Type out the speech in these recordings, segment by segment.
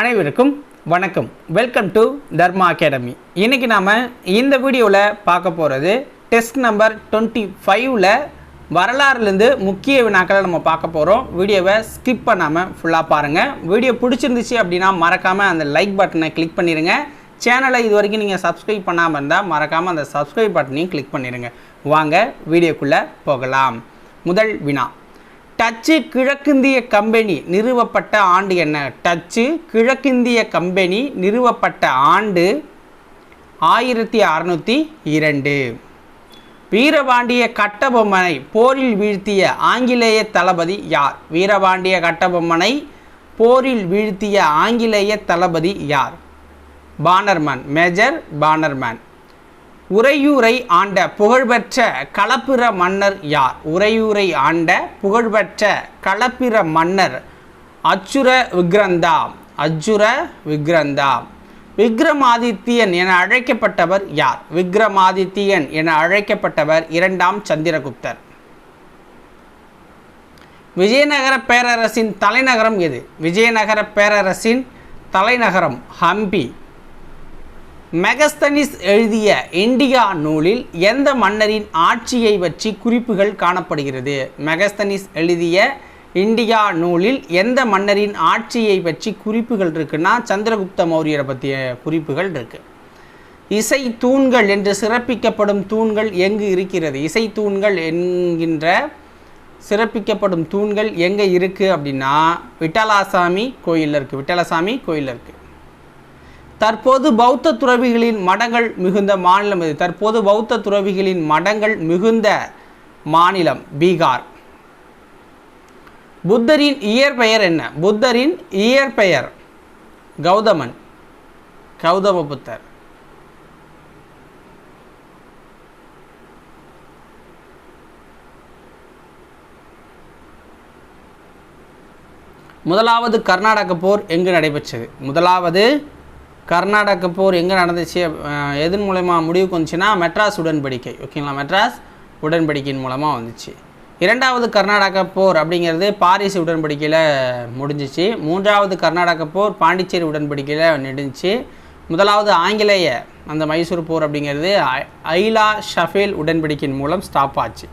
அனைவருக்கும் வணக்கம். Welcome to Dharma academy இன்றைக்கி நாம் இந்த வீடியோவில் பார்க்க போகிறது டெஸ்ட் நம்பர் டுவெண்ட்டி ஃபைவ்ல வரலாறுலேருந்து முக்கிய வினாக்களை நம்ம பார்க்க போகிறோம் வீடியோவை ஸ்கிப் பண்ணாமல் ஃபுல்லாக பாருங்கள் வீடியோ பிடிச்சிருந்துச்சு அப்படின்னா மறக்காமல் அந்த லைக் பட்டனை கிளிக் பண்ணிடுங்க சேனலை இது வரைக்கும் நீங்கள் சப்ஸ்கிரைப் பண்ணாமல் இருந்தால் மறக்காமல் அந்த சப்ஸ்கிரைப் பட்டனையும் கிளிக் பண்ணிடுங்க வாங்க வீடியோக்குள்ளே போகலாம். முதல் வினா. டச்சு கிழக்கிந்திய கம்பெனி நிறுவப்பட்ட ஆண்டு என்ன? டச்சு கிழக்கிந்திய கம்பெனி நிறுவப்பட்ட ஆண்டு ஆயிரத்தி அறநூற்றி இரண்டு. வீரபாண்டிய கட்டபொம்மனை போரில் வீழ்த்திய ஆங்கிலேய தளபதி யார்? வீரபாண்டிய கட்டபொம்மனை போரில் வீழ்த்திய ஆங்கிலேய தளபதி யார்? பானர்மேன் மேஜர் பானர்மேன் உறையூரை ஆண்ட புகழ்பெற்ற களப்பிற மன்னர் யார்? உறையூரை ஆண்ட புகழ்பெற்ற களப்பிற மன்னர் அச்சுர விக்ரந்தா அச்சுர விக்ரந்தா விக்ரமாதித்யன் என அழைக்கப்பட்டவர் யார்? விக்ரமாதித்யன் என அழைக்கப்பட்டவர் இரண்டாம் சந்திரகுப்தர். விஜயநகர பேரரசின் தலைநகரம் எது? விஜயநகர பேரரசின் தலைநகரம் ஹம்பி. மெகஸ்தனிஸ் எழுதிய இண்டிகா நூலில் எந்த மன்னரின் ஆட்சியை பற்றி குறிப்புகள் காணப்படுகிறது? மெகஸ்தனிஸ் எழுதிய இண்டிகா நூலில் எந்த மன்னரின் ஆட்சியை பற்றி குறிப்புகள் இருக்குன்னா சந்திரகுப்த மௌரியரை பற்றிய குறிப்புகள் இருக்குது இசை தூண்கள் என்று சிறப்பிக்கப்படும் தூண்கள் எங்கு இருக்கிறது? இசை தூண்கள் என்கின்ற சிறப்பிக்கப்படும் தூண்கள் எங்கே இருக்குது அப்படின்னா விட்டலாசாமி கோயிலில் இருக்குது விட்டலசாமி கோயிலில் இருக்குது தற்போது பௌத்த துறவிகளின் மடங்கள் மிகுந்த மாநிலம் இது தற்போது பௌத்த துறவிகளின் மடங்கள் மிகுந்த மாநிலம் பீகார். புத்தரின் இயற்பெயர் என்ன? புத்தரின் இயற்பெயர் கௌதமன் கௌதம புத்தர். முதலாவது கர்நாடக போர் எங்கு நடைபெற்றது? முதலாவது கர்நாடக போர் எங்கே நடந்துச்சு? எதன் மூலயமா முடிவுக்கு வந்துச்சுன்னா மெட்ராஸ் உடன்படிக்கை. ஓகேங்களா மெட்ராஸ் உடன்படிக்கையின் மூலமாக வந்துச்சு. இரண்டாவது கர்நாடக போர் அப்படிங்கிறது பாரிஸ் உடன்படிக்கையில் முடிஞ்சிச்சு. மூன்றாவது கர்நாடக போர் பாண்டிச்சேரி உடன்படிக்கையில் நெடுஞ்சிச்சு. முதலாவது ஆங்கிலேய அந்த மைசூர் போர் அப்படிங்கிறது ஐ- ஐலா ஷஃபேல் உடன்படிக்கையின் மூலம் ஸ்டாப் ஆச்சு.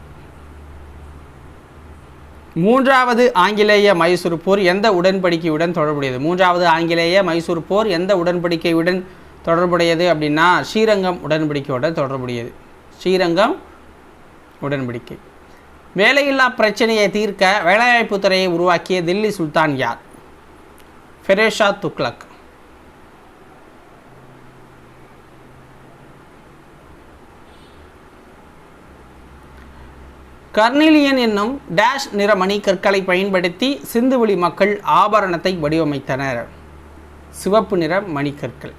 மூன்றாவது ஆங்கிலேய மைசூர் போர் எந்த உடன்படிக்கையுடன் தொடர்புடையது? மூன்றாவது ஆங்கிலேய மைசூர் போர் எந்த உடன்படிக்கையுடன் தொடர்புடையது அப்படின்னா ஸ்ரீரங்கம் உடன்படிக்கையோட தொடர்புடையது. ஸ்ரீரங்கம் உடன்படிக்கை. வேலையில்லா பிரச்சனையை தீர்க்க வேலைவாய்ப்பு துறையை உருவாக்கிய தில்லி சுல்தான் யார்? ஃபெரேஷா துக்ளக். கர்னிலியன் என்னும் டேஷ் நிறமணி கற்களை பயன்படுத்தி சிந்துவெளி மக்கள் ஆபரணத்தை வடிவமைத்தனர். சிவப்பு நிற மணிக்கற்கள்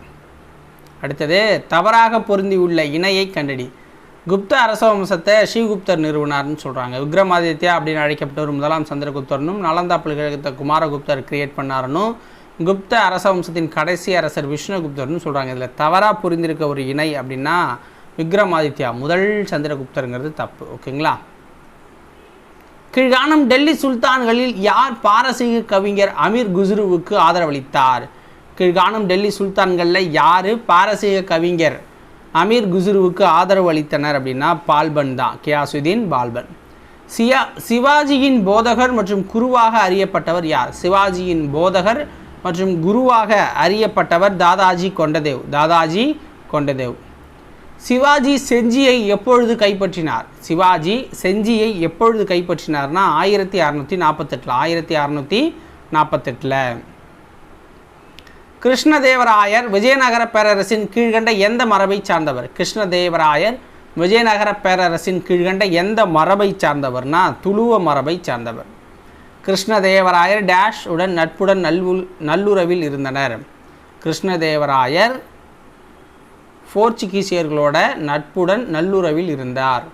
அடுத்தது தவறாக பொருந்தியுள்ள இணையை கண்டடி. குப்த அரச வம்சத்தை ஸ்ரீகுப்தர் நிறுவனார்னு சொல்கிறாங்க விக்ரமாதித்யா அப்படின்னு அழைக்கப்பட்டவர் முதலாம் சந்திரகுப்தர்னும் நலந்தா பல்கழகத்தை குமாரகுப்தர் கிரியேட் பண்ணாருனும் குப்த அரச வம்சத்தின் கடைசி அரசர் விஷ்ணுகுப்தர்னு சொல்கிறாங்க இதில் தவறாக புரிந்திருக்க ஒரு இணை அப்படின்னா விக்ரமாதித்யா முதல் சந்திரகுப்தருங்கிறது தப்பு. ஓகேங்களா? கீழ்காணும் டெல்லி சுல்தான்களில் யார் பாரசீக கவிஞர் அமீர் குஸ்ருவுக்கு ஆதரவளித்தார்? கீழ்காணும் டெல்லி சுல்தான்களில் யார் பாரசீக கவிஞர் அமீர் குஸ்ருவுக்கு ஆதரவு அளித்தனர் அப்படின்னா பால்பன் தான் கியாசுதீன் பால்பன். சியா சிவாஜியின் போதகர் மற்றும் குருவாக அறியப்பட்டவர் யார்? சிவாஜியின் போதகர் மற்றும் குருவாக அறியப்பட்டவர் தாதாஜி கொண்டதேவ் தாதாஜி கொண்டதேவ். சிவாஜி செஞ்சியை எப்பொழுது கைப்பற்றினார்? சிவாஜி செஞ்சியை எப்பொழுது கைப்பற்றினார்னா ஆயிரத்தி அறநூற்றி நாற்பத்தெட்டில் ஆயிரத்தி அறநூற்றி நாற்பத்தெட்டில் கிருஷ்ணதேவராயர் விஜயநகர பேரரசின் கீழ்கண்ட எந்த மரபை சார்ந்தவர்? கிருஷ்ணதேவராயர் விஜயநகர பேரரசின் கீழ்கண்ட எந்த மரபை சார்ந்தவர்னா துளுவ மரபை சார்ந்தவர். கிருஷ்ணதேவராயர் டேஷ் உடன் நட்புடன் நல்லு நல்லுறவில் இருந்தனர். கிருஷ்ணதேவராயர் போர்ச்சுகீசியர்களோட நட்புடன் நல்லுறவில் இருந்தார்.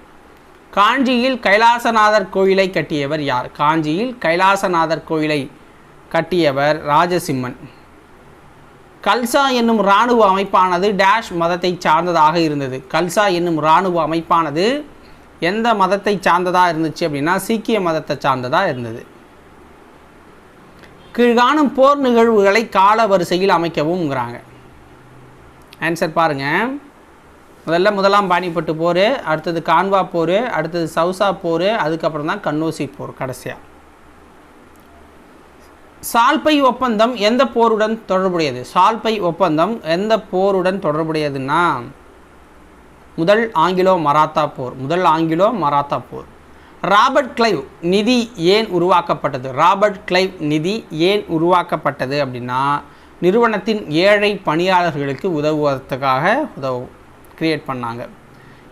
காஞ்சியில் கைலாசநாதர் கோயிலை கட்டியவர் யார்? காஞ்சியில் கைலாசநாதர் கோயிலை கட்டியவர் ராஜசிம்மன். கல்சா என்னும் இராணுவ அமைப்பானது டேஷ் மதத்தை சார்ந்ததாக இருந்தது. கல்சா என்னும் இராணுவ அமைப்பானது எந்த மதத்தை சார்ந்ததாக இருந்துச்சு அப்படின்னா சீக்கிய மதத்தை சார்ந்ததாக இருந்தது. கீழ்காணும் போர் நிகழ்வுகளை கால வரிசையில் அமைக்கவும்ங்கிறாங்க ஆன்சர் பாருங்கள் முதல்ல முதலாம் பாணிப்பட்டு போர் அடுத்தது கான்வா போர் அடுத்தது சவுசா போர் அதுக்கப்புறம் தான் கண்ணோசி போர் கடைசியாக சால்பை ஒப்பந்தம் எந்த போருடன் தொடர்புடையது? சால்பை ஒப்பந்தம் எந்த போருடன் தொடர்புடையதுன்னா முதல் ஆங்கிலோ மராத்தா போர் முதல் ஆங்கிலோ மராத்தா போர். ராபர்ட் கிளைவ் நிதி ஏன் உருவாக்கப்பட்டது? ராபர்ட் கிளைவ் நிதி ஏன் உருவாக்கப்பட்டது அப்படின்னா நிறுவனத்தின் ஏழை பணியாளர்களுக்கு உதவுவதற்காக உதவும் கிரியேட் பண்ணாங்க.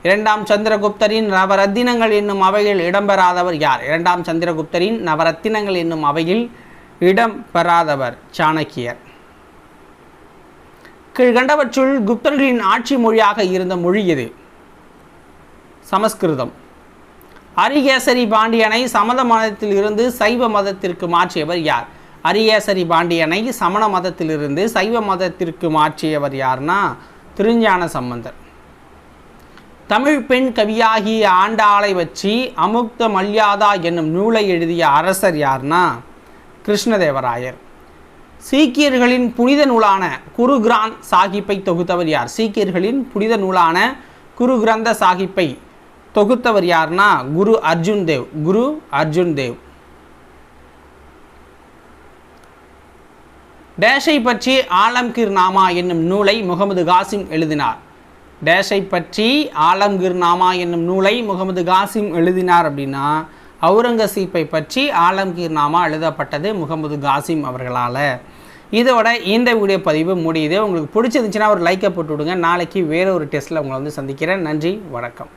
இரண்டாம் சந்திரகுப்தரின் நவரத்தினங்கள் என்னும் அவையில் இடம்பெறாதவர் யார்? இரண்டாம் சந்திரகுப்தரின் நவரத்தினங்கள் என்னும் அவையில் இடம் பெறாதவர் சாணக்கியர் கீழ்கண்டவற்றுள் குப்தர்களின் ஆட்சி மொழியாக இருந்த மொழி எது? சமஸ்கிருதம். அரிகேசரி பாண்டியனை சமத மதத்தில் இருந்து சைவ மதத்திற்கு மாற்றியவர் யார்? அரியேசரி பாண்டியனை சமண மதத்திலிருந்து சைவ மதத்திற்கு மாற்றியவர் யார்னா திருஞான சம்பந்தர். தமிழ் பெண் கவியாகிய ஆண்டாளை வச்சு அமுக்த மல்யாதா என்னும் நூலை எழுதிய அரசர் யார்னா கிருஷ்ணதேவராயர். சீக்கியர்களின் புனித நூலான குரு கிராந்த் சாஹிப்பை தொகுத்தவர் யார்? சீக்கியர்களின் புனித நூலான குரு கிரந்த சாஹிப்பை தொகுத்தவர் யார்னா குரு அர்ஜுன் தேவ். குரு அர்ஜுன் தேவ். டேஷை பற்றி ஆலம்கிர் நாமா என்னும் நூலை முகமது காசிம் எழுதினார். டேஷை பற்றி ஆலம்கிர் நாமா என்னும் நூலை முகமது காசிம் எழுதினார் அப்படின்னா அவுரங்கசீப்பை பற்றி ஆலம்கீர் நாமா எழுதப்பட்டது முகமது காசிம் அவர்களால். இதோட இந்த வீடியோ பதிவு முடியுது. உங்களுக்கு பிடிச்சிருந்துச்சுன்னா ஒரு லைக்கை போட்டு விடுங்க. நாளைக்கு வேற ஒரு டெஸ்ட்டில் உங்களை வந்து சந்திக்கிறேன். நன்றி வணக்கம்.